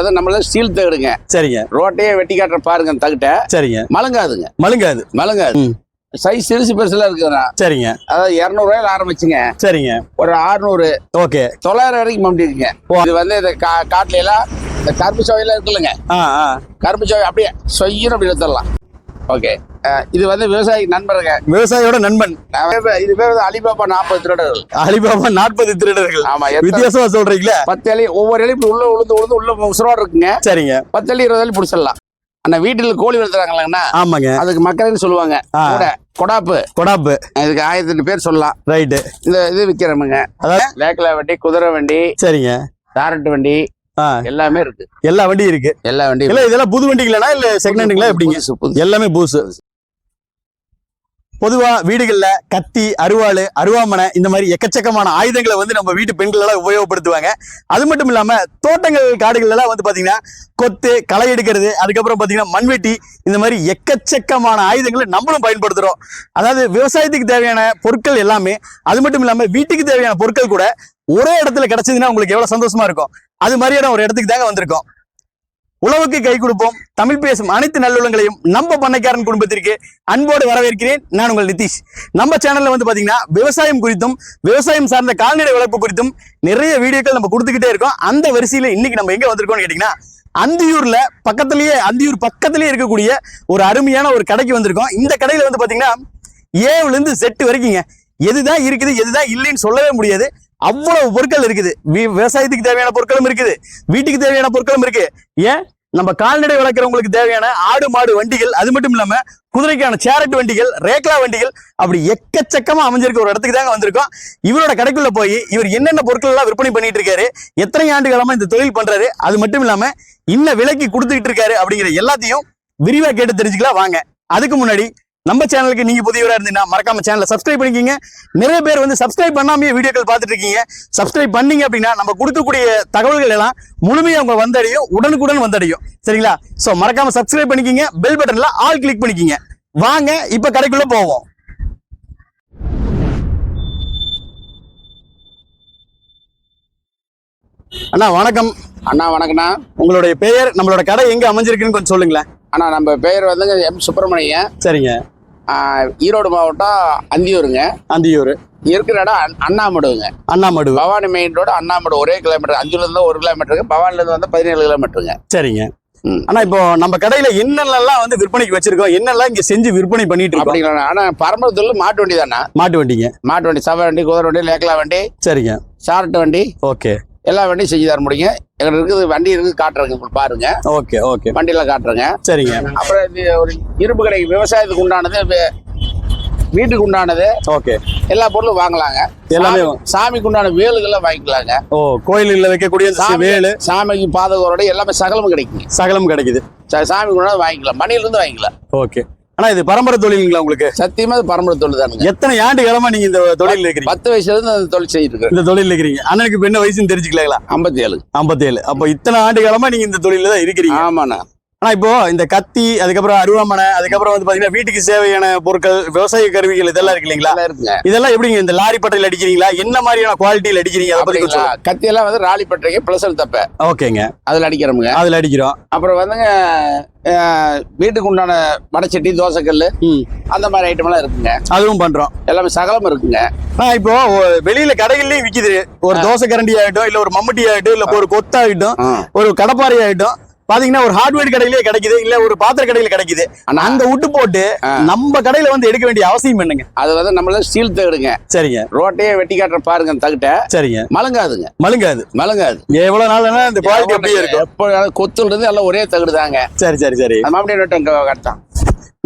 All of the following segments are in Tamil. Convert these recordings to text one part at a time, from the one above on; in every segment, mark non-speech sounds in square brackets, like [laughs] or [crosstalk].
வந்து நம்மள ஸ்டீல் தகடுங்க சரிங்க. ரோட்டையே வெட்டி காட்டுற பாருங்க தகிட்ட. சரிங்க. மலங்காதுங்க மழுங்காது. மலங்காது ம். சைஸ் சிறுசு பெருசுல இருக்குதுண்ணா. சரிங்க. அதாவது இரநூறுவாயில ஆரம்பிச்சுங்க. சரிங்க. ஒரு அறுநூறு. ஓகே. தொள்ளாயிரம் வரைக்கும் மம்பிடுங்க இது வந்து இந்த கா காட்டுல எல்லாம் இந்த கரும்பு சுவையெல்லாம் இருக்குல்லங்க. ஆ ஆ. கரும்பு சுவை அப்படியே சொய்யின்னு அப்படி எடுத்துடலாம். ஓகே. இது வந்து விவசாயி நண்பருங்க விவசாயியோட நண்பன். இது பேர் வந்து அலிபாபா நாற்பது திருடர்கள். அலிபாபா நாற்பது திருடர்கள். ஆமா வித்தியாசமா சொல்றீங்களா? பத்து அலி ஒவ்வொரு அலி உள்ள உளுந்து உளுந்து உள்ள உசுரோடு இருக்குங்க. சரிங்க. பத்து அலி இருபது அலி பிடிச்சிடலாம். ஆனா வீட்டில் கோழி வளர்த்துறாங்களாங்கண்ணா? ஆமாங்க. அதுக்கு மக்கள்னு சொல்லுவாங்க. கூட கொடாப்பு. கொடாப்பு. இதுக்கு ஆயிரத்தி எட்டு பேர் சொல்லலாம். ரைட்டு. இந்த இது விற்கிறோமுங்க அதாவது லேக்கலா வண்டி குதிரை வண்டி சரிங்க. தாரட்டு வண்டி எல்லாமே இருக்கு. எல்லா வண்டியும் இருக்கு. எல்லா வண்டியும் இல்ல இதெல்லாம் புது வண்டிகளா இல்ல செகண்ட் ஹேண்டுங்களா எப்படிங்க? புதுசு, புதுசு. பொதுவாக வீடுகளில் கத்தி அருவாள் அருவாமனை இந்த மாதிரி எக்கச்சக்கமான ஆயுதங்களை வந்து நம்ம வீட்டு பெண்களெல்லாம் உபயோகப்படுத்துவாங்க. அது மட்டும் இல்லாமல் தோட்டங்கள் காடுகளெல்லாம் வந்து பார்த்தீங்கன்னா கொத்து களை எடுக்கிறது அதுக்கப்புறம் பார்த்திங்கன்னா மண்வெட்டி இந்த மாதிரி எக்கச்சக்கமான ஆயுதங்களை நம்மளும் பயன்படுத்துகிறோம் அதாவது விவசாயத்துக்கு தேவையான பொருட்கள் எல்லாமே அது மட்டும் இல்லாமல் வீட்டுக்கு தேவையான பொருட்கள் கூட ஒரே இடத்துல கிடைச்சதுன்னா உங்களுக்கு எவ்வளோ சந்தோஷமா இருக்கும். அது மாதிரியான ஒரு இடத்துக்கு தாங்க வந்திருக்கோம். உழவுக்கு கை கொடுப்போம். தமிழ் பேசும் அனைத்து நல்லுள்ளங்களையும் நம்ம பண்ணைக்காரன் குடும்பத்திற்கு அன்போடு வரவேற்கிறேன். நான் உங்கள் நிதிஷ். நம்ம சேனல்ல வந்து பாத்தீங்கன்னா விவசாயம் குறித்தும் விவசாயம் சார்ந்த கால்நடை வளர்ப்பு குறித்தும் நிறைய வீடியோக்கள் நம்ம கொடுத்துக்கிட்டே இருக்கோம். அந்த வரிசையில இன்னைக்கு நம்ம எங்க வந்திருக்கோம்னு கேட்டீங்கன்னா அந்தியூர்ல பக்கத்திலேயே அந்தியூர் பக்கத்திலேயே இருக்கக்கூடிய ஒரு அருமையான ஒரு கடைக்கு வந்திருக்கோம். இந்த கடையில வந்து பாத்தீங்கன்னா ஏவுல இருந்து செட்டு வரைக்குங்க எதுதான் இருக்குது எதுதான் இல்லைன்னு சொல்லவே முடியாது. அவ்வளவு பொருட்கள் இருக்குது. வி- விவசாயத்துக்கு தேவையான பொருட்களும் இருக்குது. வீட்டுக்கு தேவையான பொருட்களும் இருக்கு. ஏன்? நம்ம கால்நடை வளர்க்குறவங்களுக்கு தேவையான ஆடு மாடு வண்டிகள் அது மட்டும் இல்லாம குதிரைக்கான சேரட் வண்டிகள் ரேக்லா வண்டிகள் அப்படி எக்கச்சக்கமா அமைஞ்சிருக்க ஒரு இடத்துக்கு தாங்க வந்திருக்கோம். இவரோட கடைக்குள்ள போய் இவர் என்னென்ன பொருட்கள் எல்லாம் விற்பனை பண்ணிட்டு இருக்காரு எத்தனை ஆண்டு காலமா இந்த தொழில் பண்றாரு அது மட்டும் இல்லாம இன்ன விலைக்கு கொடுத்துக்கிட்டு இருக்காரு அப்படிங்கிற எல்லாத்தையும் விரிவா கேட்டு தெரிஞ்சுக்கலாம். வாங்க. அதுக்கு முன்னாடி நம்ம சேனலுக்கு நீங்க புதியவரா இருந்தீங்கன்னா மறக்காம சேனலை சப்ஸ்கிரைப் பண்ணிக்கிங்க. நிறைய பேர் வந்து சப்ஸ்கிரைப் பண்ணாமே வீடியோக்கள் பார்த்துட்டு இருக்கீங்க. சப்ஸ்கிரைப் பண்ணீங்க அப்படின்னா நம்ம கொடுக்கக்கூடிய தகவல்கள் எல்லாம் முழுமையா உங்க வந்தடையும் உடனுக்குடன் வந்தடையும். சரிங்களா? சோ மறக்காம சப்ஸ்கிரைப் பண்ணிக்கிங்க. பெல் பட்டன்ல ஆல் கிளிக் பண்ணிக்கிங்க. வாங்க இப்ப கடைக்குள்ள போவோம். அண்ணா வணக்கம். அண்ணா வணக்கண்ணா உங்களுடைய பெயர் நம்மளோட கடை எங்க அமைஞ்சிருக்குன்னு கொஞ்சம் சொல்லுங்களேன். அண்ணா நம்ம பேர் வந்துங்க எம். சுப்பிரமணியன். சரிங்க. ஈரோடு மாவட்டம் அந்தியூருங்க. அந்தியூர். இருக்கிற இடம் அண்- அண்ணாமடுங்க அண்ணாமடு பவானி மெயின் ரோடு அண்ணாமடு ஒரே கிலோமீட்டர் அஞ்சூர்ல இருந்து ஒரு கிலோமீட்டருக்கு பவானில இருந்து வந்து பதினேழு கிலோமீட்டருங்க. சரிங்க. ஆனா இப்போ நம்ம கடையில என்னென்னலாம் வந்து விற்பனைக்கு வச்சிருக்கோம்? என்னெல்லாம் இங்க செஞ்சு விற்பனை பண்ணிட்டு இருக்கோம்? ஆனா பரம்பரை தொழில் மாட்டு வண்டி தானே மாட்டு வண்டிங்க. மாட்டு வண்டி சவ வண்டி குதிரை வண்டி லேக்கலா வண்டி சரிங்க. சாரட்டு வண்டி. ஓகே. எல்லா வண்டியும் செஞ்சு தர முடியுங்க. எங்களுக்கு இருக்குது வண்டி இருக்குது காட்டுறேங்க உங்களுக்கு பாருங்க. Okay okay. வண்டியில காட்டுறேங்க. சரிங்க. அப்புறம் இது ஒரு இரும்பு கடைக்கு விவசாயத்துக்கு உண்டானது வி- வீட்டுக்கு உண்டானது ஓகே. எல்லா பொருளும் வாங்கலாங்க. எல்லாமே சாமி- சாமிக்கு உண்டான வேலுகள்லாம் வாங்கிக்கலாங்க. ஓ கோயில்ல வைக்கக்கூடிய சாமி- வேலு. சாமிக்கு பாதகரோட எல்லாமே சகலமும் கிடைக்குங்க. சகலம் கிடைக்குது. ச- சாமிக்கு உண்டானது வாங்கிக்கலாம். மணியில இருந்து வாங்கிக்கலாம். ஓகே. ஆனா இது பரம்பரை தொழிலுங்களா உங்களுக்கு? சத்தியமா அது பரம்பரை தொழில் தானுங்க. எத்தனை ஆண்டு காலமா நீங்க இந்த தொழில் இருக்கிறீங்க? பத்து வயசுல இருந்து அந்த தொழில் செய்யிட்டு இருக்கேன் இந்த தொழில் இருக்கிறீங்க. அண்ணனுக்கு இப்ப என்ன வயசுன்னு தெரிஞ்சுக்கலாங்களா? ஐம்பத்தி ஏழு ஐம்பத்தி ஏழு அப்போ இத்தனை ஆண்டு காலமா நீங்க இந்த தொழில தான் இருக்கிறீங்க? ஆமாண்ணா. ஆனா இப்போ இந்த கத்தி அதுக்கப்புறம் அருவாமனை அதுக்கப்புறம் வந்து பாத்தீங்கன்னா வீட்டுக்கு தேவையான பொருட்கள் விவசாய கருவிகள் இதெல்லாம் இருக்கு இல்லைங்களா? இதெல்லாம் எப்படிங்க இந்த லாரி பட்டையில் அடிக்கிறீங்களா? என்ன மாதிரியான குவாலிட்டியில் அடிக்கிறீங்க? அதை பத்தி கொஞ்சம் கத்தி எல்லாம் வந்து ராலி பட்டறைக்கு பிளஸ் தப்ப. ஓகேங்க. அதுல அடிக்கிறோமுங்க. அதுல அடிக்கிறோம். அப்புறம் வந்துங்க வீட்டுக்கு உண்டான வடச்சட்டி தோசைக்கல் ம். அந்த மாதிரி ஐட்டம் எல்லாம் இருக்குங்க. அதுவும் பண்றோம். எல்லாமே சகலம் இருக்குங்க. இப்போ வெளியில கடைகள்லயும் விக்குது. ஒரு தோசை கரண்டி ஆகட்டும் இல்ல ஒரு மம்முட்டி ஆகட்டும் இல்ல ஒரு கொத்தாகட்டும் ஆ. ஒரு கடப்பாரி ஆகட்டும் பாத்தீங்கன்னா ஒரு ஹார்ட்வேர் கடையிலேயே கிடைக்குது இல்ல ஒரு பாத்திர கடையில கிடைக்குது. அந்த விட்டு போட்டு. நம்ம கடையில வந்து எடுக்க வேண்டிய அவசியம் என்னங்க? அது வந்து நம்மள ஸ்டீல் தகடுங்க சரிங்க. ரோட்டையே வெட்டி காட்டுற பாருங்க தகிட்ட. சரிங்க. மலங்காதுங்க மழுங்காது. மலங்காது எவ்வளவு நாள்னா இந்த குவாலிட்டி அப்படியே இருக்கும். எப்போ கொத்துல இருந்து எல்லாம் ஒரே தகடு தாங்க. சரி சரி சரி. அது மாப்பிடி நோட்டு அங்க கட்டான்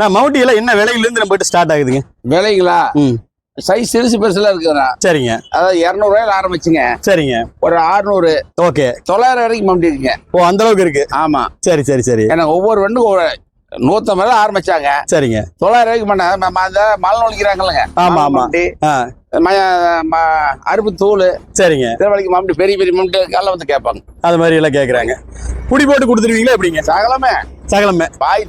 நான் மவுட்டி எல்லாம் என்ன விலையில இருந்து நம்ம ஸ்டார்ட் ஆகுதுங்க? விலைங்களா? சைஸ் சிறுசு பெருசுல இருக்குதுண்ணா சரிங்க. அதாவது இரநூறுவாயில ஆரம்பிச்சுங்க. சரிங்க. ஒரு அறுநூறு ஓகே. தொள்ளாயிரம் வரைக்கும் மாப்பிடி இருக்குங்க. ஓ அந்த அளவுக்கு இருக்கு. ஆமா. சரி சரி சரி. ஏன்னா ஒவ்வொரு வண்டும் ஒரு நூத்தம்பது ரூபா ஆரம்பிச்சாங்க. சரிங்க. தொள்ளாயிரம் ரூபாய்க்கு பண்ண அந்த மலை நொழிக்கிறாங்கல்லங்க ஆமா, ஆமா. அருப்பு தூள் சரிங்க. திருவள்ளிக்கு மாம்பட்டி பெரிய பெரிய மாம்பட்டி காலைல வந்து கேட்பாங்க. அது மாதிரி எல்லாம் கேக்குறாங்க. புடி போட்டு கொடுத்துருவீங்களா எப்படிங்க? சகலமே. சகலமே. பாய்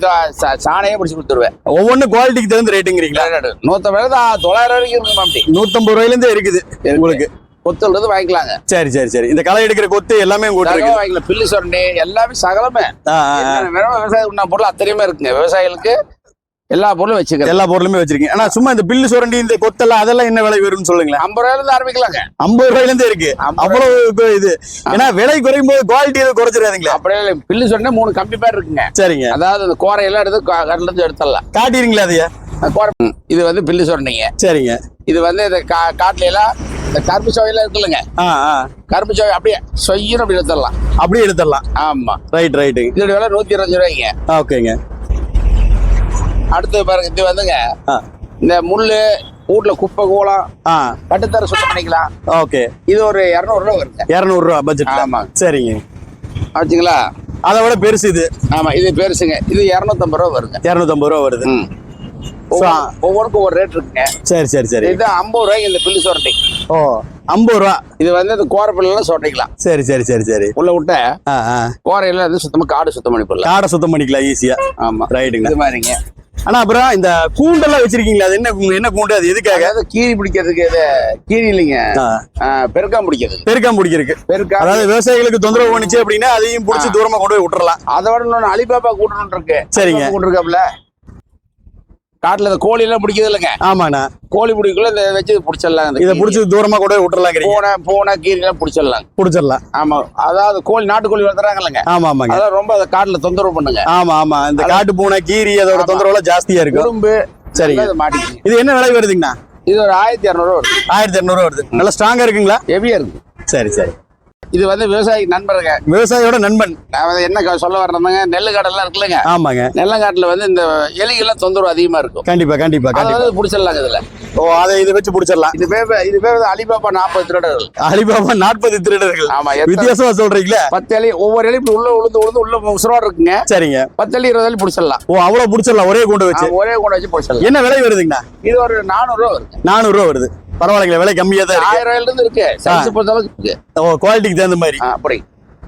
சாணையே பிடிச்சி கொடுத்துருவேன். ஒவ்வொன்றும் குவாலிட்டிக்கு தகுந்த ரேட்டுங்கிறீங்களா நூத்தம்பது ரூபா தொள்ளாயிரம் வரைக்கும் இருக்கு மாம்பட்டி நூத்தம்பது ரூபாயில இருந்தே இருக்குது உங்களுக்கு. கொத்துள்ளது வாங்கிக்கலாங்க. சரி சரி சரி. இந்த களை எடுக்கிற கொத்து எல்லாமே வாங்கிக்கலாம். பில்லு சொரணி எல்லாமே சகலமே. விவசாயம் உண்ணா பொருள் அத்தனையுமே இருக்குங்க. விவசாயிகளுக்கு எல்லா பொருளும் வச்சிருக்கேன் எல்லா பொருளுமே வச்சிருக்கீங்க. ஆனா சும்மா இந்த பில்லு சுரண்டி இந்த கொத்தெல்லாம் அதெல்லாம் என்ன விலை வரும்னு சொல்லுங்களேன். ஐம்பது ரூபாயில இருந்து ஆரம்பிக்கலாங்க. ஐம்பது ரூபாயில இருந்து இருக்கு அவ்வளவு இது. ஏன்னா விலை குறையும் போது குவாலிட்டி எதுவும் குறைச்சிடாதீங்களா. அப்படியே பில்லு சொன்னா மூணு கம்மி பேர் இருக்குங்க. சரிங்க. அதாவது அந்த கோரையெல்லாம் எடுத்து கடல இருந்து எடுத்துடலாம். காட்டிடுங்களா அதையா? இது வந்து பில்லு சொன்னீங்க சரிங்க. இது வந்து இந்த கா காட்டுல எல்லாம் இந்த கரும்பு சோவையெல்லாம் இருக்குல்லங்க. கரும்பு சோவை அப்படியே சொய்யின்னு அப்படி எடுத்துடலாம். அப்படியே எடுத்துடலாம். ஆமா. ரைட் ரைட்டுங்க இதோட விலை நூத்தி இருபது ரூபாய்ங்க ஓகேங்க. அடுத்து பாருங்க இது வந்துங்க. இந்த முள்ளு வீட்டுல குப்பை கூலம் கட்டுத்தர சுத்தம் பண்ணிக்கலாம். ஓகே. இது ஒரு இரநூறுவா வருங்க. இரநூறுவா பட்ஜெட்ல ஆமாங்க. சரிங்க. ஆச்சுங்களா? அதை விட பெருசு இது. ஆமா இது பெருசுங்க. இது இரநூத்தம்பது ரூபா வருங்க. இரநூத்தம்பது ரூபா வருது. ம் ஒவ்வொரு- ரேட் இருக்குங்க. சரி சரி சரி. இது ஐம்பது ரூபாய்க்கு இந்த பில்லு சொரட்டை ஓ ஐம்பது ரூபா. இது வந்து இந்த கோரை பிள்ளைலாம் சொரட்டிக்கலாம் சரி சரி சரி சரி. உள்ள விட்ட கோரையில வந்து சுத்தமா காடு சுத்தம் பண்ணி போடலாம். காடை சுத்தம் பண்ணிக்கலாம் ஈஸியா ஆமா. ரைட்டுங்க இது மாதிரிங்க. ஆனா அப்புறம் இந்த கூண்டெல்லாம் வச்சிருக்கீங்களா? அது என்ன என்ன கூண்டு அது? எதுக்காக? அதாவது கீரி பிடிக்கிறதுக்கு இது கீரி இல்லைங்க. பெருக்காம் பிடிக்கிறதுக்கு பெருக்காம் பிடிக்கிறதுக்கு. பெருக்கா அதாவது விவசாயிகளுக்கு தொந்தரவு பண்ணுச்சு அப்படின்னா அதையும் பிடிச்சி தூரமா கொண்டு போய் விட்டுறலாம். அதோட இன்னொன்று அலிபாபா கூட்டணும் இருக்கு. சரிங்க. அலிபாபா கூட்டு இருக்காப்புல. காட்டுல இந்த கோழி எல்லாம் பிடிக்கிறது இல்லைங்க. ஆமாண்ணா. கோழி பிடிக்கல இந்த வச்சு பிடிச்சிடலாம் இதை. பிடிச்சி தூரமா போய் விட்டுறலாங்கிறீங்க. பூனை பூனை கீரி எல்லாம் பிடிச்சிடலாம். பிடிச்சிடலாம் ஆமா அதாவது கோழி நாட்டுக்கோழி வளர்த்துறாங்க இல்லைங்க ஆமா ஆமாங்க. அதான் ரொம்ப அதை காட்டுல தொந்தரவு பண்ணுங்க. ஆமா ஆமா. இந்த காட்டு பூனை கீரி அதோட. தொந்தரவு ஜாஸ்தியா இருக்கும். உடும்பு சரிங்க. இது என்ன விலை வருதுங்கண்ணா? இது ஒரு ஆயிரத்தி இரநூறுவா வருது. ஆயிரத்தி இரநூறுவா வருது. நல்லா ஸ்ட்ராங்கா இருக்குங்களா? ஹெவியா இருக்கு. சரி சரி. இது வந்து விவசாயி நண்பருங்க. விவசாயியோட நண்பன். நான் என்ன சொல்ல வர்றேங்க நெல்லு காடெல்லாம் இருக்குல்லங்க. ஆமாங்க. நெல்லங்காட்டுல வந்து இந்த எலிகள்லாம் தொந்தரவு அதிகமா இருக்கும். கண்டிப்பா கண்டிப்பா அதை கண்டிப்பா. வந்து பிடிச்சிடலாங்க இதுல. ஓ அதை இதை வச்சு பிடிச்சிடலாம். இது பேர் இது பேர் அலிபாபா நாற்பது திருடர்கள். அலிபாபா நாற்பது திருடர்கள். ஆமா வித்தியாசமா சொல்றீங்களா. பத்து எலி ஒவ்வொரு எலி உள்ள உளுந்து உளுந்து உள்ள உசுரோடு இருக்குங்க. சரிங்க. பத்து எலி இருபது எலி பிடிச்சிடலாம். ஓ அவ்வளவு பிடிச்சிடலாம் ஒரே கூண்டு வச்சு. ஒரே கூட வச்சு பிடிச்சிடலாம். என்ன விலை வருதுங்கண்ணா? இது ஒரு நானூறு ரூபா வருங்க நானூறு ரூபா வருது. பரவாயில்லைங்களா விலை கம்மியா தான் இருக்கு. ஆயிரம் ரூபாயில இருந்து இருக்கு. சைஸ் பொறுத்த அளவுக்கு இருக்கு. ஓ குவாலிட்டிக்கு தகுந்த மாதிரி. அப்படி.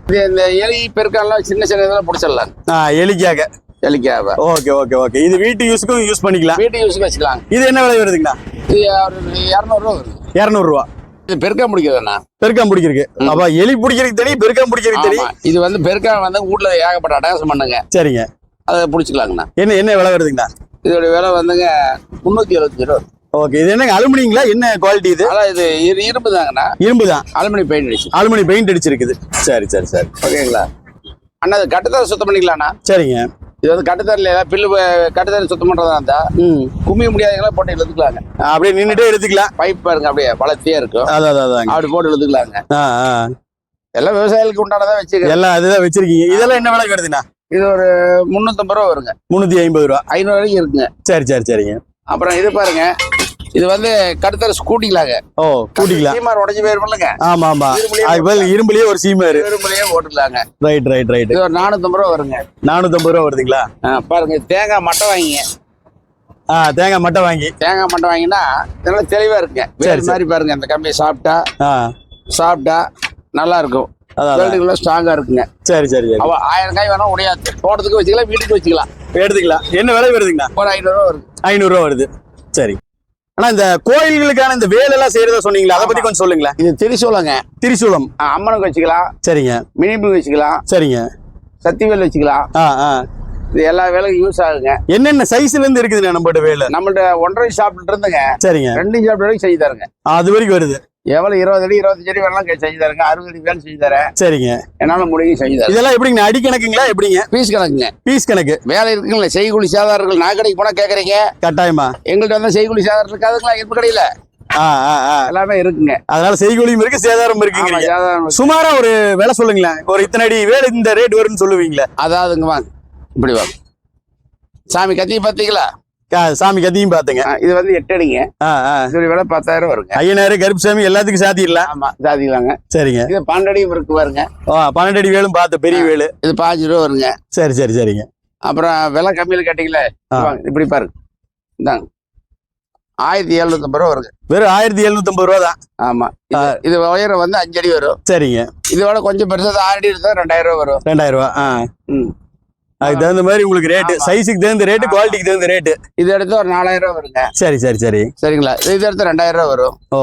இது இந்த எலி பெருக்காலாம் சின்ன சின்ன இதெல்லாம் பிடிச்சிடலாம். எலிக்காக. எலிக்காக. Okay okay okay. இது வீட்டு யூஸ்க்கும் யூஸ் பண்ணிக்கலாம். வீட்டு யூஸுக்கு வச்சுக்கலாம். இது என்ன விலை வருதுங்கண்ணா? இது இரநூறுவா வருது. இரநூறுவா. இது பெருக்கா முடிக்கிறதுண்ணா பெருக்காம் பிடிக்கிறதுக்கு அப்ப எலி பிடிக்கிறதுக்கு தெரியும் பெருக்காம் பிடிக்கிறதுக்கு தெரியும். இது வந்து பெருக்கா வந்து வீட்ல ஏகப்பட்ட அட்டகாசம் பண்ணுங்க. சரிங்க. அதை பிடிச்சிக்கலாங்கண்ணா. என்ன என்ன விலை வருதுங்கண்ணா? இதோட விலை வந்துங்க முந்நூற்றி எழுபத்தஞ்சு ரூபா ஓகே இது என்னங்க அலுமினியங்களா? என்ன குவாலிட்டி இது? அதான் இது இரு- இரும்பு தாங்கண்ணா. இரும்பு தான். அலுமினி பெயிண்ட் அடிச்சு. அலுமினி பெயிண்ட் அடிச்சிருக்குது. சரி சரி சரி. ஓகேங்களா? அண்ணா இது கட்டுத்தர சுத்தம் பண்ணிக்கலாம்ண்ணா சரிங்க. இது வந்து கட்டுத்தரில் ஏதாவது பில்லு கட்டுத்தர சுத்தம் பண்ணுறதா இருந்தா ம். கும்மி முடியாதவங்களா போட்டு இழுத்துக்கலாங்க. அப்படியே நின்றுட்டே எடுத்துக்கலாம். பைப் பாருங்க அப்படியே வளர்த்தியே இருக்கும். அதான் அதான் அப்படி போட்டு இழுத்துக்கலாங்க. ஆ ஆ. எல்லாம் விவசாயிகளுக்கு உண்டானதான் வச்சுக்க எல்லாம் அதுதான் வச்சிருக்கீங்க. இதெல்லாம் என்ன விலை வருதுண்ணா? இது ஒரு முந்நூற்றம்பது ரூபா வருங்க. முந்நூற்றி ஐம்பது ரூபா. ஐநூறு வரைக்கும் இருக்குங்க. சரி சரி சரிங்க. அப்புறம் இது பாருங்க. இது வந்து கட்டுத்தர ஸ்கூட்டிக்கலாங்க ஓ கூட்டிக்கலாம் சீமார் உடஞ்சி போயிருமில்லங்க. ஆமா ஆமா அது இரும்புலயே ஒரு சீமாரு. இரும்புலையே போட்டுக்கலாங்க ரைட் ரைட் ரைட் இது ஒரு நானூற்றம்பது ரூபா வருங்க. நானூத்தம்பது ரூபா வருதுங்களா? பாருங்க தேங்காய் மட்டை வாங்கிங்க. ஆ தேங்காய் மட்டை வாங்கி. தேங்காய் மட்டை வாங்கினா இதெல்லாம் தெளிவா இருக்குங்க. வேறு மாதிரி பாருங்க இந்த கம்பியை சாப்பிட்டா. சாப்பிட்டா நல்லா இருக்கும். வேல்டுக்குள்ள ஸ்ட்ராங்கா இருக்குங்க. சரி சரி சரி. ஆயிரம் காய் வேணா உடையாது. தோட்டத்துக்கு வச்சுக்கலாம் வீட்டுக்கு வச்சுக்கலாம். எடுத்துக்கலாம். என்ன விலை வருதுங்கண்ணா ஒரு ஐநூறுரூவா வருது. ஐநூறுரூவா வருது. சரி. ஆனா இந்த கோயில்களுக்கான இந்த வேலையெல்லாம் செய்யறதா சொன்னீங்களா அதை பத்தி கொஞ்சம் சொல்லுங்களேன். இது திரிசூலங்க. திரிசூலம். அம்மனுக்கு வச்சுக்கலாம். சரிங்க. மினிப்பு வச்சுக்கலாம். சரிங்க. சத்திவேல் வச்சுக்கலாம். ஆ ஆ. இது எல்லா வேலைக்கும் யூஸ் ஆகுங்க. என்னென்ன சைஸ்ல இருந்து இருக்குதுண்ணா நம்மகிட்ட வேலை? நம்மள்ட்ட ஒன்றரை ஷாப்ல இருந்துங்க. சரிங்க. ரெண்டு ஷாப் வரைக்கும் செஞ்சு தரேங்க. அது வரைக்கும் வருது. எவ்வளவு இருபது அடி இருபத்தஞ்சு அடி வேணாலும் செஞ்சு தரேங்க. அறுபது அடி வேலை செஞ்சு தரேன். சரிங்க. என்னால முடியும் செஞ்சு தரேன். இதெல்லாம் எப்படிங்க? அடி கணக்குங்களா எப்படிங்க? பீஸ் கணக்குங்க. பீஸ் கணக்கு. வேலை இருக்குங்களே செய்கூலி சாதாரர்கள் நான் கடைக்கு போனா கேக்குறீங்க? கட்டாயமா? எங்கள்கிட்ட வந்து செய்கூலி சாதாரம் இருக்காதுங்களா? இருப்பு கடையில? ஆ ஆ ஆ. எல்லாமே இருக்குங்க. அதனால செய்கூலியும் இருக்கு சேதாரம் ஆமா, இருக்குங்கிறீங்க சாதாரணம் இருக்கு. சுமாரா ஒரு விலை சொல்லுங்களேன். ஒரு இத்தனை அடி வேலை இந்த ரேட் வரும்னு சொல்லுவீங்களா. அதாவதுங்க வாங்க. இப்படி வாங்க. சாமி கத்தி பார்த்தீங்களா சாமி கத்தியும் பாத்துங்க. இது வந்து எட்டு அடிங்க. இதோட விலை பத்தாயிரம் வருங்க. ஐயனாரு கருப்புசாமி எல்லாத்துக்கும் சாத்திடலாம். ஆமா சாதிக்கலாங்க சரிங்க. இது பன்னெண்டு அடியும் இருக்கு பாருங்க. பன்னெண்டு அடி வேலும் பார்த்த பெரிய வேலு. இது பாஞ்சு ரூபா வருங்க. சரி சரி சரிங்க. அப்புறம் விலை கம்மியில் கேட்டீங்களே இப்படி பாருங்க. இந்தாங்க. ஆயிரத்தி எழுநூத்தம்பது ரூபா வருங்க. வெறும் ஆயிரத்தி எழுநூத்தம்பது ரூபா தான். ஆமா இது- உயரம் வந்து அஞ்சு அடி வரும். சரிங்க. இதோட கொஞ்சம் பெருசா ஆறு அடி இருந்தா ரெண்டாயிரம் ரூபா வரும். ரெண்டாயிரம் ரூபா ஆ. ம். அதுக்கு தகுந்த மாதிரி உங்களுக்கு ரேட்டு. சைஸுக்கு தகுந்த ரேட்டு குவாலிட்டிக்கு தகுந்த ரேட்டு இது எடுத்து ஒரு நாலாயிரம் ரூபா வருங்க. சரி சரி சரி. சரிங்களா? இது எடுத்து ரெண்டாயிரம் ரூபா வரும். ஓ.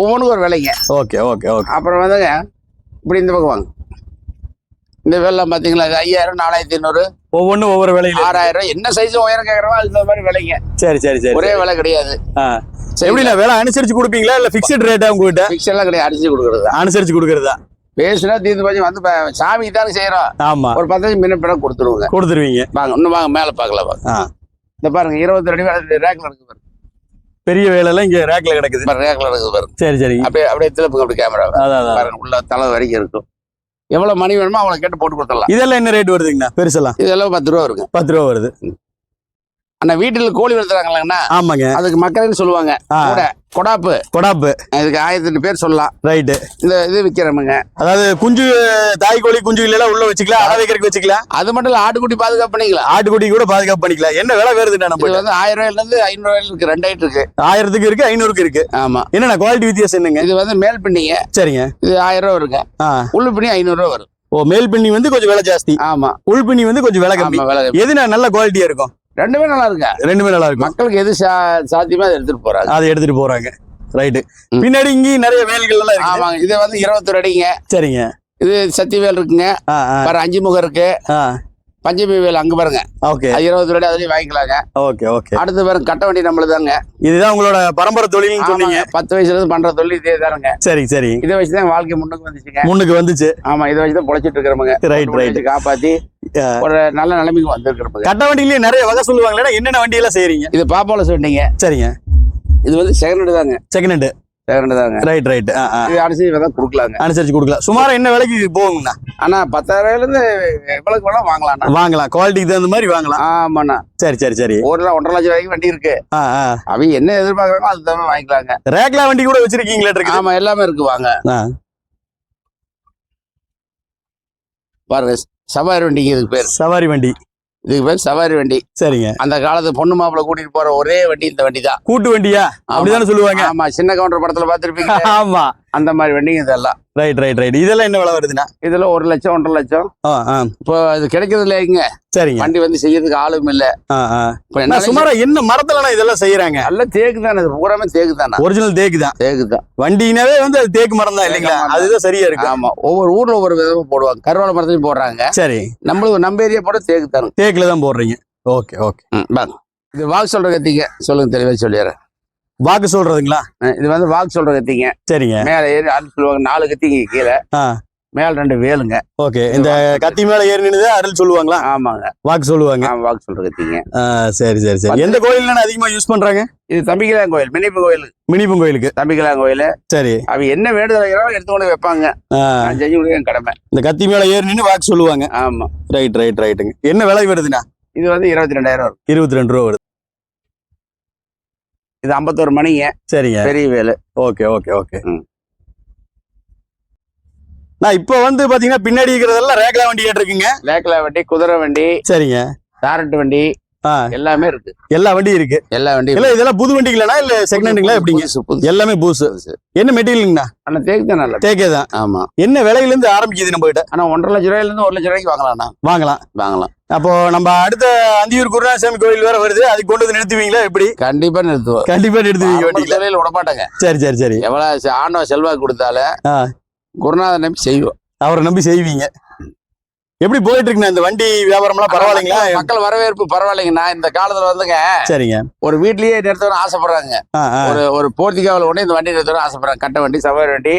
ஒவ்வொன்றுக்கும் ஒரு விலைங்க. Okay okay okay. அப்புறம் வந்துங்க இப்படி இந்த பக்கம் வாங்க. இந்த வெள்ளம் பார்த்தீங்களா இது ஐயாயிரம் நாலாயிரத்தி ஐநூறு. ஒவ்வொன்றும் ஒவ்வொரு விலையில ஆறாயிரம் என்ன சைஸ் உயரம் கேட்குறோமோ அது மாதிரி விலைங்க. சரி சரி சரி ஒரே விலை கிடையாது. எப்படிண்ணா விலை அனுசரிச்சு கொடுப்பீங்களா? இல்ல பிக்சட் ரேட்டா உங்ககிட்ட? ஃபிக்ஸ் எல்லாம் கிடையாது. அடிச்சு கொடுக்குறது அனுசரிச்சு கொடுக்கறதா பேசுனா தீர்ந்து போச்சு வந்து சாமிக்கு தானே செய்யறோம் ஆமா. ஒரு பத்தஞ்சு முன்ன பின்ன கொடுத்துருவோங்க. கொடுத்துருவீங்க. வாங்க இன்னும் வாங்க மேலே பார்க்கலாம் வாங்க. இந்த பாருங்க இருபத்தி ரெண்டு வேலை ரேக்ல பாருங்க. பெரிய வேலைலாம் இங்க ரேக்ல கிடக்குது. ரேக்ல இருக்குது பாருங்க. சரி சரி. அப்படியே அப்படியே திருப்புங்க அப்படி கேமரா பாருங்க உள்ள தலை வரைக்கும் இருக்கும். எவ்வளவு மணி வேணுமோ அவளை கேட்டு போட்டு கொடுத்துடலாம். இதெல்லாம் என்ன ரேட் வருதுங்கண்ணா? பெருசெல்லாம். இதெல்லாம் பத்து ரூபா வருங்க. பத்து ரூபா வருது. ஆனா வீட்டில் கோழி வளர்த்துறாங்களாங்கண்ணா? ஆமாங்க. அதுக்கு மக்கள்னு சொல்லுவாங்க. கூட கொடாப்பு. கொடாப்பு. இதுக்கு ஆயிரத்தி எட்டு பேர் சொல்லலாம். ரைட்டு. இந்த இது விற்கிறோமுங்க அதாவது குஞ்சு தாய் கோழி குஞ்சு இல்லைன்னா உள்ள வச்சுக்கலாம் அடை வைக்கிறதுக்கு வச்சுக்கலாம். அது மட்டும் இல்ல ஆட்டுக்குட்டி பாதுகாப்பு பண்ணிக்கலாம். ஆட்டுக்குட்டி கூட பாதுகாப்பு பண்ணிக்கலாம். என்ன விலை வருதுண்ணா நம்ம வந்து ஆயிரம் ரூபாயில இருந்து ஐநூறு ரூபாயில இருக்கு ரெண்டு ஐட்டு இருக்கு. ஆயிரத்துக்கு இருக்கு ஐநூறுக்கு இருக்கு. ஆமா. என்னண்ணா குவாலிட்டி வித்தியாசம் என்னங்க? இது வந்து மேல் பின்னிங்க. சரிங்க. இது ஆயிரம் ரூபா ஆ. உள்ள பின்னி ஐநூறு ரூபா வரும். ஓ மேல் பின்னி வந்து கொஞ்சம் விலை ஜாஸ்தி. ஆமா. உள் பின்னி வந்து கொஞ்சம் விலை கம்மி. எதுனா நல்ல குவாலிட்டியா இருக்கும்? ரெண்டுமே நல்லா இருக்கு ரெண்டுமே நல்லா இருக்கும் மக்களுக்கு எது சா- சாத்தியமோ அதை எடுத்துட்டு போறாங்க. அதை எடுத்துட்டு போறாங்க. ரைட்டு. பின்னாடி இங்கேயும் நிறைய வேல்கள் எல்லாம் இருக்கு. ஆமாங்க. இது வந்து இருபத்தொரு அடிங்க. சரிங்க. இது சத்தி வேல் இருக்குங்க பாரு அஞ்சு முகம் இருக்கு. பஞ்சமி வேல் அங்க பாருங்க. ஓகே. அது இருபத்தொரு அடி அதுலயும் வாங்கிக்கலாங்க. Okay okay. அடுத்து பாருங்க கட்ட வண்டி நம்மளுதாங்க. இதுதான் உங்களோட பரம்பரை தொழில்னு சொன்னீங்க. பத்து வயசுல இருந்து பண்ற தொழில் இதே தானுங்க. சரி சரி. இதை வச்சுதான் வாழ்க்கை முன்னுக்கு வந்துச்சுங்க. முன்னுக்கு வந்துச்சு. ஆமா இதை வச்சுதான் பொழைச்சிட்டு இருக்கிறவங்க ரைட் ரைட் காப்பாத்தி ஒரு நல்ல நிலைமைக்கு வந்திருக்கிறவங்க கட்ட வண்டியிலேயே நிறைய வகை சொல்லுவாங்களே என்னென்ன வண்டி எல்லாம் செய்றீங்க? இது பாப்பால சொன்னீங்க சரிங்க. இது வந்து செகண்ட் தாங்க. செகண்ட் ஹேண்ட் செகண்ட் தாங்க. ரைட் ரைட் அரிசி தான் கொடுக்கலாங்க. அனுசரிச்சு கொடுக்கலாம். சுமாரா என்ன விலைக்கு போகுங்கண்ணா? ஆனா பத்தாயிரம் ரூபாயில இருந்து எவ்வளவுக்கு வேணா வாங்கலாம்ண்ணா வாங்கலாம். குவாலிட்டிக்கு தகுந்த மாதிரி வாங்கலாம். ஆமாண்ணா. சரி சரி சரி. ஒரு ஒன்றரை லட்சம் வரைக்கும் வண்டி இருக்கு. அவங்க என்ன எதிர்பார்க்கறாங்களோ அது தவிர வாங்கிக்கலாங்க. ரேக்லா வண்டி கூட வச்சிருக்கீங்களா இருக்குது ஆமா எல்லாமே இருக்கு வாங்க. பாருங்க சவாரி வண்டிங்க இதுக்கு பேர். சவாரி வண்டி. இதுக்கு பேர் சவாரி வண்டி. சரிங்க. அந்த காலத்து பொண்ணு மாப்பிளை கூட்டிட்டு போற ஒரே வண்டி இந்த வண்டி தான் கூட்டு வண்டியா? அப்படிதானே சொல்லுவாங்க. ஆமா. சின்ன கவுண்டர் படத்துல பாத்திருப்பீங்க ஆமா. அந்த மாதிரி வண்டிங்க இதெல்லாம். ரைட் ரைட் ரைட் இதெல்லாம் என்ன விலை வருதுண்ணா? இதுல ஒரு லட்சம் ஒன்றரை லட்சம். இப்போ இது கிடைக்கிறது இல்லைங்க சரிங்க. வண்டி வந்து செய்யறதுக்கு ஆளும் இல்ல. இப்போ என்ன சுமாரா என்ன மரத்துலண்ணா இதெல்லாம் செய்யறாங்க? நல்ல தேக்கு தானே இது பூராமே தேக்கு தானே ஒரிஜினல் தேக்கு தான் தேக்கு தான் வண்டினாவே வந்து அது தேக்கு மரம் தான் இல்லைங்களா. அதுதான் சரியா இருக்கு. ஆமா. ஒவ்வொரு ஊர்ல ஒவ்வொரு விதமா போடுவாங்க. கருவாளை மரத்துலையும் போடுறாங்க. சரி. நம்மளுக்கு நம்ம ஏரியா போட தேக்கு தானே தேக்குல தான் போடுறீங்க. Okay okay. வாங்க இது வாக்கு சொல்ற கத்திங்க. சொல்லுங்க தெளிவா சொல்லிடுறேன். வாக்கு சொல்றதுங்களா? இது வந்து வாக்கு சொல்ற கத்திங்க. சரிங்க. மேல ஏறி ஆள் சொல்லுவாங்க. நாலு கத்திங்க கீழே. மேல ரெண்டு வேலுங்க. ஓகே. இந்த கத்தி மேல ஏறி நின்று அருள் சொல்லுவாங்களா? ஆமாங்க. வாக்கு சொல்லுவாங்க. வாக்கு சொல்ற கத்திங்க. சரி சரி சரி. எந்த கோயில்ல அதிகமா யூஸ் பண்றாங்க? இது தம்பிக்கலாங் கோயில். மினிப்பு கோயில் மினிப்பம் கோயிலுக்கு. தம்பிக்கலாங் கோயில். சரி. அவ என்ன வேண்டுதல் வைக்கிறாலும் எடுத்து கொண்டு வைப்பாங்க. செஞ்சு கொடுக்க கடமை. இந்த கத்தி மேல ஏறி நின்று வாக்கு சொல்லுவாங்க. ஆமா. ரைட் ரைட் ரைட்டுங்க என்ன விலை வருதுண்ணா? இது வந்து இருபத்தி ரெண்டாயிரம் இருபத்தி ரெண்டு ரூபா வருது. இது ஐம்பத்தோரு மணிங்க. சரிங்க. பெரிய வேலு. Okay okay okay. நான் இப்போ வந்து பாத்தீங்கன்னா பின்னாடி இருக்கிறதெல்லாம் ரேக்லா வண்டி இருக்குங்க லேக்கலா வண்டி குதிரை வண்டி சரிங்க. சாரட்டு வண்டி எல்லாமே இருக்கு. எல்லா வண்டியும் இருக்கு. எல்லா வண்டியும் இல்ல இதெல்லாம் புது வண்டிங்களா இல்ல செகண்ட் ஹேண்டுங்களா எப்படிங்க? எல்லாமே புதுசு. என்ன மெட்டீரியலுங்கண்ணா? ஆனா தேக்கு தான் நல்லா தேக்கே தான். ஆமா. என்ன விலையில இருந்து ஆரம்பிக்குது நம்ம கிட்ட ஆனா ஒன்றரை லட்ச ரூபாயில இருந்து ஒரு லட்ச ரூபாய்க்கு வாங்கலாம்ண்ணா வாங்கலாம். வாங்கலாம். அப்போ நம்ம அடுத்த அந்தியூர் குருநாசாமி கோயில் வேற வருது. அதுக்கு கொண்டு வந்து நிறுத்துவீங்களா எப்படி? கண்டிப்பா நிறுத்துவோம். கண்டிப்பா நிறுத்துவீங்க வண்டியில. விட மாட்டாங்க சரி சரி சரி. எவ்வளவு ஆண்டவ செல்வாக்கு கொடுத்தாலும் ஆ. குருநாதர் நம்பி செய்வோம். அவரை நம்பி செய்வீங்க. எப்படி போயிட்டு இருக்குண்ணா இந்த வண்டி வியாபாரம்லாம் பரவாயில்லைங்களா? மக்கள் வரவேற்பு பரவாயில்லைங்கண்ணா. இந்த காலத்துல வந்துங்க சரிங்க. ஒரு வீட்லயே நிறுத்தணும்னு ஆசைப்படுறாங்க. ஒரு ஒரு போர்த்திகாவில் உடனே இந்த வண்டி நிறுத்தணும்னு ஆசைப்படுறாங்க. கட்ட வண்டி சவாரி வண்டி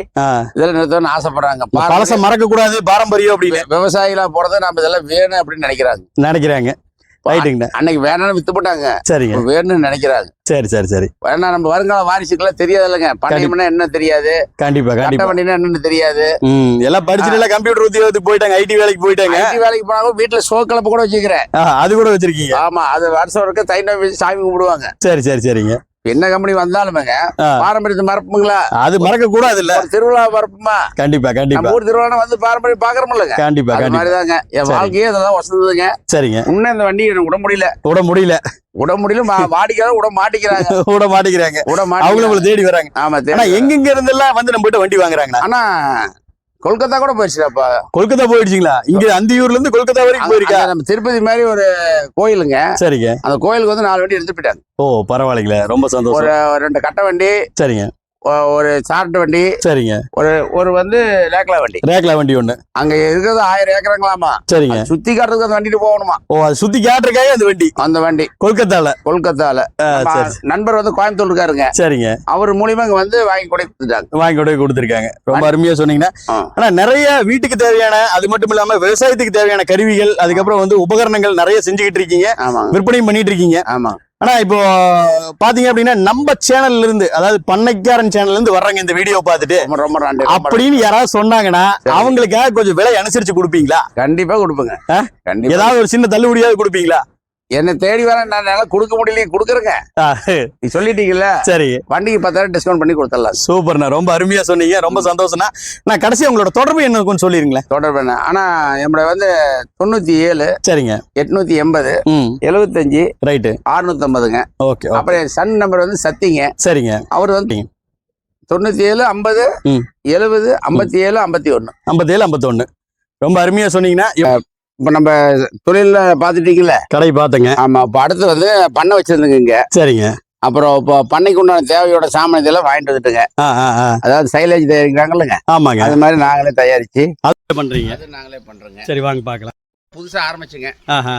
இதெல்லாம் நிறுத்தணும்னு ஆசைப்படுறாங்க. பழச மறக்க கூடாது பாரம்பரியம் அப்படின்னு. விவசாயிகளா போறது நம்ம இதெல்லாம் வேணும் அப்படின்னு நினைக்கிறாங்க. நினைக்கிறாங்க. ரைட்டுங்கண்ணா அன்னைக்கு வேணாம்னு வித்து போட்டாங்க. சரிங்க. வேணும்னு நினைக்கிறாங்க. சரி சரி சரி. ஏன்னா நம்ம வருங்கால வாரிசுக்கெல்லாம் தெரியாது இல்லைங்க பண்ணையம்னா என்ன தெரியாது. கண்டிப்பா கண்டிப்பா. என்னன்னு தெரியாது. எல்லாம் படிச்சுட்டு எல்லாம் கம்ப்யூட்டர் உத்தியோகத்துக்கு போயிட்டாங்க ஐடி வேலைக்கு போயிட்டாங்க. ஐடி வேலைக்கு போனாலும் வீட்டுல சோ கலப்பு கூட வச்சுக்கிறேன். அது கூட வச்சிருக்கீங்க. ஆமா அது வருஷம் இருக்க தை நோய் வச்சு சாமி கும்பிடுவாங்க. சரி சரி சரிங்க. என்ன கம்பெனி வந்தாலுமேங்க. பாரம்பரியத்தை மறப்புங்களா அது மறக்க கூடாது இல்ல திருவிழா மறப்புமா கண்டிப்பா கண்டிப்பா. ஊர் திருவிழா வந்து பாரம்பரியம் பாக்குறோம்லங்க கண்டிப்பா மாதிரிதாங்க. என். வாழ்க்கையே அதெல்லாம் வசந்ததுங்க. சரிங்க. இன்னும் இந்த வண்டி எனக்கு விட முடியல. விட முடியல. விட முடியல வாடிக்கையாளர் விட மாட்டிக்கிறாங்க. [laughs] விட மாட்டேங்கிறாங்க விட அவங்க மாட்டேங்கிறாங்க நம்மள தேடி வராங்க. ஆமா ஆனா தெரியும் எங்கெங்க இருந்தெல்லாம் வந்து நம்ம கிட்ட வண்டி வாங்குறாங்கண்ணா ஆனா கொல்கத்தா கூட போயிடுச்சுடாப்பா கொல்கத்தா போயிடுச்சுங்களா? இங்க அந்தியூர்ல இருந்து கொல்கத்தா வரைக்கும் போயிருக்கா? நம்ம திருப்பதி மாதிரி ஒரு கோயிலுங்க. சரிங்க. அந்த கோயிலுக்கு வந்து நாலு வண்டி எடுத்து போயிட்டாங்க. ஓ பரவாயில்லைங்களே. ரொம்ப சந்தோஷம். ஒரு ரெண்டு கட்ட வண்டி. சரிங்க. ஒரு சார்ட் வண்டி சரிங்க. ஒரு ஒரு வந்து லேக்லா வண்டி. ரேக்லா வண்டி ஒண்ணு. அங்க இருக்கிறது ஆயிரம் ஏக்கருங்களாமா? சரிங்க. சுத்தி காட்டுறதுக்கு அந்த வண்டிட்டு போகணுமா? ஓ அது சுத்தி காட்டுறக்காக அந்த வண்டி? அந்த வண்டி. கொல்கத்தால? கொல்கத்தால. நண்பர் வந்து கோயம்புத்தூர் இருக்காருங்க. சரிங்க. அவர் மூலியமா இங்க வந்து வாங்கி கூட கொடுத்துட்டாங்க. வாங்கி போய் கொடுத்துருக்காங்க. ரொம்ப அருமையா சொன்னீங்கன்னா. ஆனா நிறைய வீட்டுக்கு தேவையான அது மட்டும் இல்லாம விவசாயத்துக்கு தேவையான கருவிகள் அதுக்கப்புறம் வந்து உபகரணங்கள் நிறைய செஞ்சுக்கிட்டு இருக்கீங்க. விற்பனையும் பண்ணிட்டு இருக்கீங்க. ஆமா ஆனா இப்போ பாத்தீங்க அப்படின்னா நம்ம சேனல்ல இருந்து அதாவது பண்ணைக்காரன் சேனல்ல இருந்து வர்றாங்க இந்த வீடியோ பார்த்துட்டு ரொம்ப நன்றி அப்படின்னு யாராவது சொன்னாங்கன்னா. அவங்களுக்காக கொஞ்சம் விலை அனுசரிச்சு கொடுப்பீங்களா? கண்டிப்பா கொடுப்பேங்க. ஏதாவது ஒரு சின்ன தள்ளுபடியாவது கொடுப்பீங்களா? என்ன தேடி வர நான் கொடுக்க முடியலையே கொடுக்குறேங்க. நீ சொல்லிட்டீங்கல்ல? சரி. வண்டிக்கு பத்தாயிரம் டிஸ்கவுண்ட் பண்ணி கொடுத்துடலாம். சூப்பர்ண்ணா. ரொம்ப அருமையா சொன்னீங்க. ரொம்ப சந்தோஷம்ண்ணா. நான் கடைசி உங்களோட தொடர்பு என்ன கொஞ்சம் சொல்லிருங்களேன் தொடர்பு என்ன? ஆனா நம்மள வந்து தொண்ணூத்தி ஏழு சரிங்க. எட்நூத்தி எண்பது எழுபத்தஞ்சு ரைட்டு. அறுநூத்தம்பதுங்க. ஓகே அப்புறம் சன் நம்பர் வந்து சத்திங்க. சரிங்க. அவர் வந்து தொண்ணூத்தி ஏழு ஐம்பது. எழுபது ஐம்பத்தி ஏழு ஐம்பத்தி ஒண்ணு ஐம்பத்தேழு ஐம்பத்தொன்னு. ரொம்ப அருமையா சொன்னீங்கன்னா இப்ப நம்ம தொழில பாத்துட்டீங்கல்ல? கடை பார்த்தேங்க. ஆமா இப்ப அடுத்து வந்து பண்ணை வச்சிருந்துங்க இங்க. சரிங்க. அப்புறம் இப்போ பண்ணைக்கு உண்டான தேவையோட சாமான் இதெல்லாம் வாங்கிட்டு வந்துட்டுங்க. ஆ ஆ ஆ. அதாவது சைலேஜ் தயாரிக்கிறாங்கல்லங்க. ஆமாங்க. அது மாதிரி நாங்களே தயாரிச்சு. அது பண்றீங்க. அது நாங்களே பண்றோங்க. சரி வாங்க பார்க்கலாம். புதுசா ஆரம்பிச்சுங்க. ஆஹா.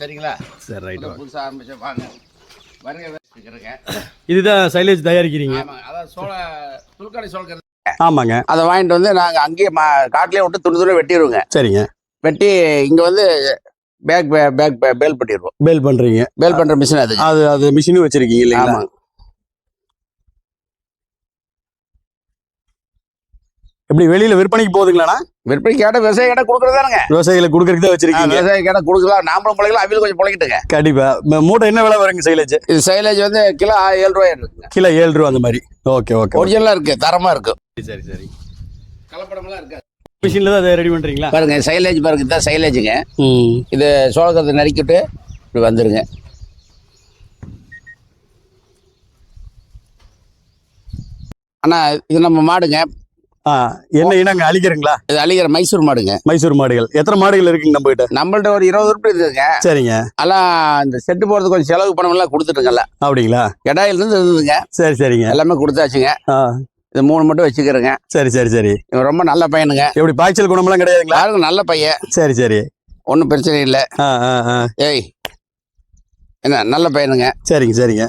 சரிங்களா? சரி ரைட் புதுசா ஆரம்பிச்சு வாங்க. வருங்க இதுதான் சைலேஜ் தயாரிக்கிறீங்க? அதாவது சோள துள்கடை சோளக்கிறது ஆமாங்க. அதை வாங்கிட்டு வந்து நாங்க அங்கேயே காட்டிலே விட்டு துணி துணி வெட்டிடுவோங்க சரிங்க. வெட்டி இங்க வந்து பேக் பேக் பேல் பண்ணிடுவோம் பேல் பண்றீங்க. பேல் பண்ற மிஷின் அது. அது அது மிஷினும் வச்சிருக்கீங்க இல்லைங்களா? ஆமா. எப்படி வெளியில விற்பனைக்கு போகுதுங்களாண்ணா? விற்பனை கேட்ட விவசாய கேட்ட கொடுக்குறதானுங்க விவசாயிகளுக்கு கொடுக்கறதுக்கு தான் வச்சிருக்கீங்க. விவசாய கேட்ட கொடுக்கலாம். நாமளும் பிள்ளைகளும் அவியில் கொஞ்சம் பிழைக்கிட்டுங்க கண்டிப்பா. மூட்டை என்ன விலை வருங்க சைலேஜ் இது சைலேஜ் வந்து கிலோ ஆ- ஏழு ரூபாய் இருக்குங்க கிலோ ஏழு ரூபா அந்த மாதிரி. ஓகே ஓகே ஒரிஜினலா இருக்கு. தரமா இருக்கு. சரி சரி. கலப்படமெல்லாம் இருக்காது மிஷின்ல தான் அதை ரெடி பண்றீங்களா? பாருங்க சைலேஜ் பாருங்க இதுதான் சைலேஜுங்க ம். இது சோளக்கத்தை நறுக்கிட்டு இப்படி வந்துருங்க. அண்ணா இது நம்ம மாடுங்க. ஆ என்ன இனங்க அழிக்கிறீங்களா? இது அழிகிற மைசூர் மாடுங்க. மைசூர் மாடுகள். எத்தனை மாடுகள் இருக்குங்க நம்ம கிட்ட நம்மள்ட்ட ஒரு இருபது உறுப்பு இருக்குதுங்க. சரிங்க. எல்லாம் இந்த செட்டு போறது கொஞ்சம் செலவு பணம் எல்லாம் கொடுத்துட்டுங்கல்ல. அப்படிங்களா? இடையில இருந்து இருந்ததுங்க. சரி சரிங்க. எல்லாமே கொடுத்தாச்சுங்க. ஆ. இது மூணு மட்டும் வச்சுக்கிறேங்க. சரி சரி சரி. இவன் ரொம்ப நல்ல பையனுங்க. எப்படி பாய்ச்சல் குணமெல்லாம் கிடையாதுங்களா? யாருங்க நல்ல பையன். சரி சரி. ஒன்றும் பிரச்சனை இல்லை. ஏய் என்ன நல்ல பையனுங்க. சரிங்க சரிங்க.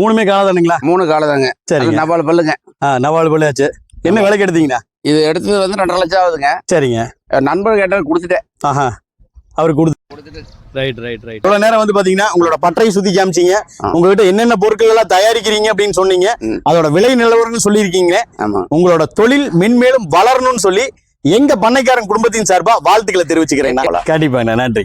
மூணுமே காலதானுங்களா? மூணு காலதாங்க சரிங்க. நபால் பல்லுங்க. ஆ நவால் பள்ளியாச்சு என்ன விலைக்கு எடுத்தீங்கண்ணா இது எடுத்தது வந்து ரெண்டரை லட்சம் ஆகுதுங்க. சரிங்க. நண்பர் கேட்டால் கொடுத்துட்டேன். ஆஹா. அவர் கொடுத்து ரைட் ரைட் ரைட் இவ்வளவு நேரம் வந்து பாத்தீங்கன்னா உங்களோட பட்டறை சுத்தி காமிச்சீங்க. உங்ககிட்ட என்னென்ன பொருட்கள் எல்லாம் தயாரிக்கிறீங்க அப்படின்னு சொன்னீங்க. அதோட விலை நிலவரம்னு சொல்லியிருக்கீங்க. உங்களோட தொழில் மென்மேலும் வளரணும்னு சொல்லி எங்க பண்ணைக்காரன் குடும்பத்தின் சார்பா வாழ்த்துக்களை தெரிவிச்சுக்கிறேன். கண்டிப்பாங்க நன்றி.